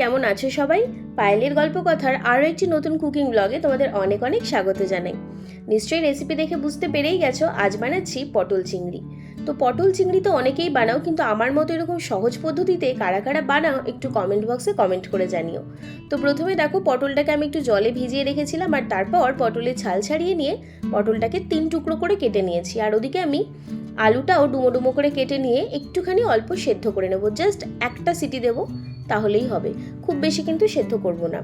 কেমন আছো সবাই? পায়েলের গল্প কথার আরও একটি নতুন কুকিং ব্লগে তোমাদের অনেক অনেক স্বাগত জানাই। নিশ্চয়ই রেসিপি দেখে বুঝতে পেরেই গেছো, আজ বানাচ্ছি পটল চিংড়ি। তো পটল চিংড়ি তো অনেকেই বানাও, কিন্তু আমার মতো এরকম সহজ পদ্ধতিতে কারা কারা বানাও একটু কমেন্ট বক্সে কমেন্ট করে জানিও। তো প্রথমে দেখো, পটলটাকে আমি একটু জলে ভিজিয়ে রেখেছিলাম, আর তারপর পটলের ছাল ছাড়িয়ে নিয়ে পটলটাকে তিন টুকরো করে কেটে নিয়েছি। আর ওদিকে আমি আলুটাও ডুমো ডুমো করে কেটে নিয়ে একটুখানি অল্প সেদ্ধ করে নেব, জাস্ট একটা সিটি দেবো। তাহলেই হবে। খুব বেশি কিন্তু সেদ্ধ করব না।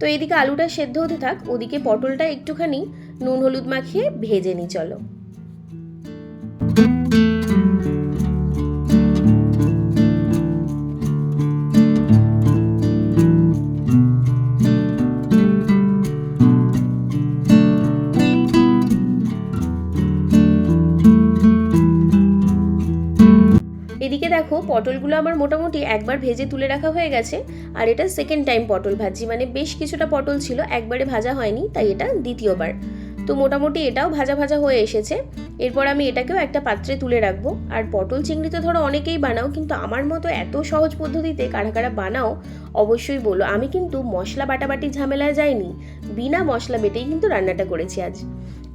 তো এদিকে আলুটা সেদ্ধ হতে থাক, ওদিকে পটলটা একটুখানি নুন হলুদ মাখিয়ে ভেজে নিই, চলো। এদিকে দেখো, পটলগুলো আমার মোটামুটি একবার ভেজে তুলে রাখা হয়ে গেছে, আর এটা সেকেন্ড টাইম পটল ভাজি। মানে বেশ কিছুটা পটল ছিল, একবারে ভাজা হয়নি, তাই এটা দ্বিতীয়বার। তো মোটামুটি এটাও ভাজা ভাজা হয়ে এসেছে। এরপর আমি এটাকেও একটা পাত্রে তুলে রাখব। আর পটল চিংড়ি তো ধরো অনেকেই বানাও, কিন্তু আমার মতো এত সহজ পদ্ধতিতে কারা কারা বানাও, অবশ্যই বলো। আমি কিন্তু মশলা বাটাবাটি ঝামেলায় যাইনি, বিনা মশলা বেটেই কিন্তু রান্নাটা করেছি আজ।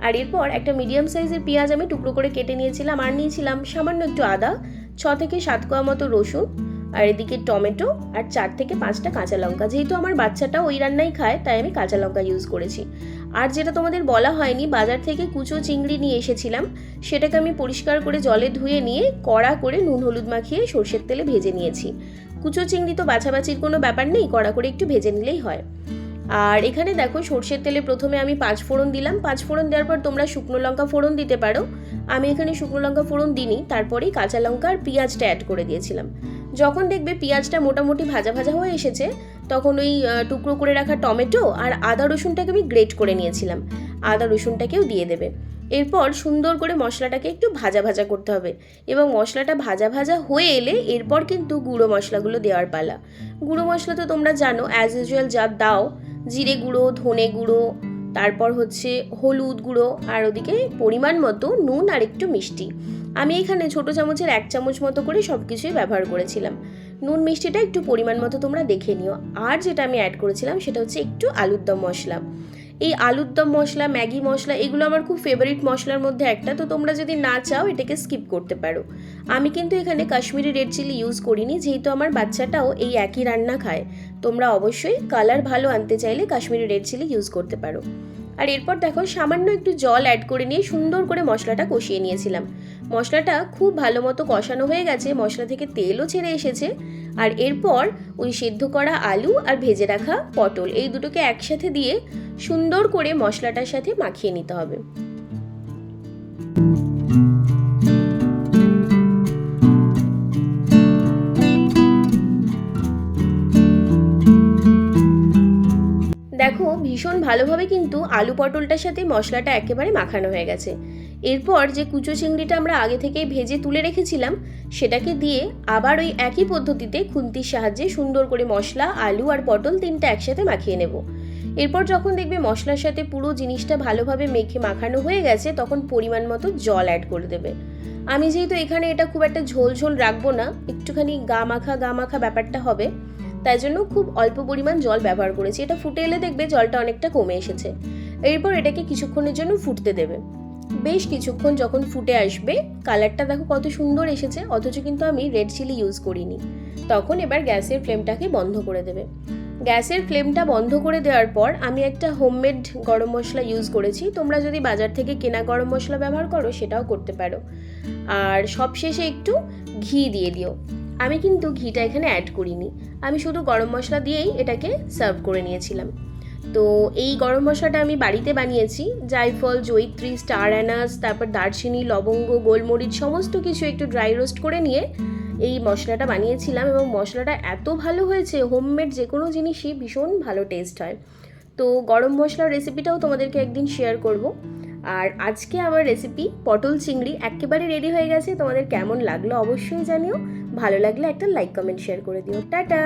আর এরপর একটা মিডিয়াম সাইজের পেঁয়াজ আমি টুকরো করে কেটে নিয়েছিলাম, আর নিয়েছিলাম সামান্য একটু আদা ছ থেকে সাত কোয়া মতো রসুন, আর এদিকে টমেটো, আর চার থেকে পাঁচটা কাঁচা লঙ্কা। যেহেতু আমার বাচ্চাটা ওই রান্নাই খায়, তাই আমি কাঁচা লঙ্কা ইউজ করেছি। আর যেটা তোমাদের বলা হয়নি, বাজার থেকে কুচো চিংড়ি নিয়ে এসেছিলাম, সেটাকে আমি পরিষ্কার করে জলে ধুয়ে নিয়ে কড়া করে নুন হলুদ মাখিয়ে সর্ষের তেলে ভেজে নিয়েছি। কুচো চিংড়ি তো বাছাবাছির কোনো ব্যাপার নেই, কড়া করে একটু ভেজে নিলেই হয়। আর এখানে দেখো সর্ষের তেলে প্রথমে আমি পাঁচ ফোড়ন দিলাম। পাঁচ ফোড়ন দেওয়ার পর তোমরা শুকনো লঙ্কা ফোড়ন দিতে পারো। আমি এখানে শুকনো লঙ্কা ফোড়ন দিইনি তারপরেই কাঁচা লঙ্কা আর পেঁয়াজটা অ্যাড করে দিয়েছিলাম। যখন দেখবে পেঁয়াজটা মোটামুটি ভাজা ভাজা হয়ে এসেছে, তখন ওই টুকরো করে রাখা টমেটো আর আদা রসুনটাকে আমি গ্রেট করে নিয়েছিলাম। আদা রসুনটাকেও দিয়ে দেবে। এরপর সুন্দর করে মশলাটাকে একটু ভাজা ভাজা করতে হবে এবং মশলাটা ভাজা ভাজা হয়ে এলে এরপর কিন্তু গুঁড়ো মশলাগুলো দেওয়ার পালা। গুঁড়ো মশলা তো তোমরা জানো অ্যাজ ইউজুয়াল যা দাও জিরে গুঁড়ো, ধনে গুঁড়ো, তারপর হচ্ছে হলুদ গুঁড়ো, আর ওদিকে পরিমাণ মতো নুন আর একটু মিষ্টি। আমি এখানে ছোট চামচের এক চামচ মতো করে সব কিছুই ব্যবহার করেছিলাম। নুন মিষ্টিটা একটু পরিমাণ মতো তোমরা দেখে নিও। আর যেটা আমি অ্যাড করেছিলাম সেটা হচ্ছে একটু আলুর দম মশলা। এই আলুর দম মশলা, ম্যাগি মশলা, এগুলো আমার খুব ফেভারিট মশলার মধ্যে একটা। তো তোমরা যদি না চাও, এটাকে স্কিপ করতে পারো। আমি কিন্তু এখানে কাশ্মীরি রেড চিলি ইউজ করিনি, যেহেতু আমার বাচ্চাটাও এই একই রান্না খায়। তোমরা অবশ্যই কালার ভালো আনতে চাইলে কাশ্মীরি রেড চিলি ইউজ করতে পারো। আর এরপর দেখো, সামান্য একটু জল অ্যাড করে নিয়ে সুন্দর করে মশলাটা কষিয়ে নিয়েছিলাম। মশলাটা খুব ভালো মতো কষানো হয়ে গেছে, মশলা থেকে তেলও ছেড়ে এসেছে। আর এরপর ওই সেদ্ধ করা আলু আর ভেজে রাখা পটল, এই দুটোকে একসাথে দিয়ে সুন্দর করে মশলাটার সাথে মাখিয়ে নিতে হবে। ভীষণ ভালোভাবে কিন্তু আলু পটলটার সাথে মশলাটা একেবারে মাখানো হয়ে গেছে। এরপর যে কুচো চিংড়িটা আমরা আগে থেকেই ভেজে তুলে রেখেছিলাম, সেটাকে দিয়ে আবার ওই একই পদ্ধতিতে খুন্তির সাহায্যে সুন্দর করে মশলা, আলু আর পটল তিনটা একসাথে মাখিয়ে নেব। এরপর যখন দেখবে মশলার সাথে পুরো জিনিসটা ভালোভাবে মেখে মাখানো হয়ে গেছে, তখন পরিমাণ মতো জল অ্যাড করে দেবে। আমি যেহেতু এখানে এটা খুব একটা ঝোল ঝোল রাখব না, একটুখানি গা মাখা গা মাখা ব্যাপারটা হবে। তাই জন্য খুব অল্প পরিমাণ জল ব্যবহার করেছি। এটা ফুটে এলে দেখবে জলটা অনেকটা কমে এসেছে। এরপর এটাকে কিছুক্ষণের জন্য ফুটতে দেবে। বেশ কিছুক্ষণ যখন ফুটে আসবে, কালারটা দেখো কত সুন্দর এসেছে, অথচ কিন্তু আমি রেড চিলি ইউজ করিনি। তখন এবার গ্যাসের ফ্লেমটাকে বন্ধ করে দেবে। গ্যাসের ফ্লেমটা বন্ধ করে দেওয়ার পর আমি একটা হোমমেড গরম মশলা ইউজ করেছি। তোমরা যদি বাজার থেকে কেনা গরম মশলা ব্যবহার করো, সেটাও করতে পারো। আর সবশেষে একটু ঘি দিয়ে দিও। আমি কিন্তু ঘিটা এখানে অ্যাড করিনি। আমি শুধু গরম মশলা দিয়েই এটাকে সার্ভ করে নিয়েছিলাম। তো এই গরম মশলাটা আমি বাড়িতে বানিয়েছি। জায়ফল, জৈত্রী স্টার অ্যানাস তারপর দারচিনি, লবঙ্গ, গোলমরিচ, সমস্ত কিছু একটু ড্রাই রোস্ট করে নিয়ে এই মশলাটা বানিয়েছিলাম এবং মশলাটা এত ভালো হয়েছে হোমমেড যে কোনো জিনিসই ভীষণ ভালো টেস্ট হয়। তো গরম মশলার রেসিপিটাও তোমাদেরকে একদিন শেয়ার করব। আর আজকে আমার রেসিপি পটল চিংড়ি একেবারে রেডি হয়ে গেছে। তোমাদের কেমন লাগল অবশ্যই জানিও। ভালো লাগলে একটা লাইক কমেন্ট শেয়ার করে দিও। টাটা!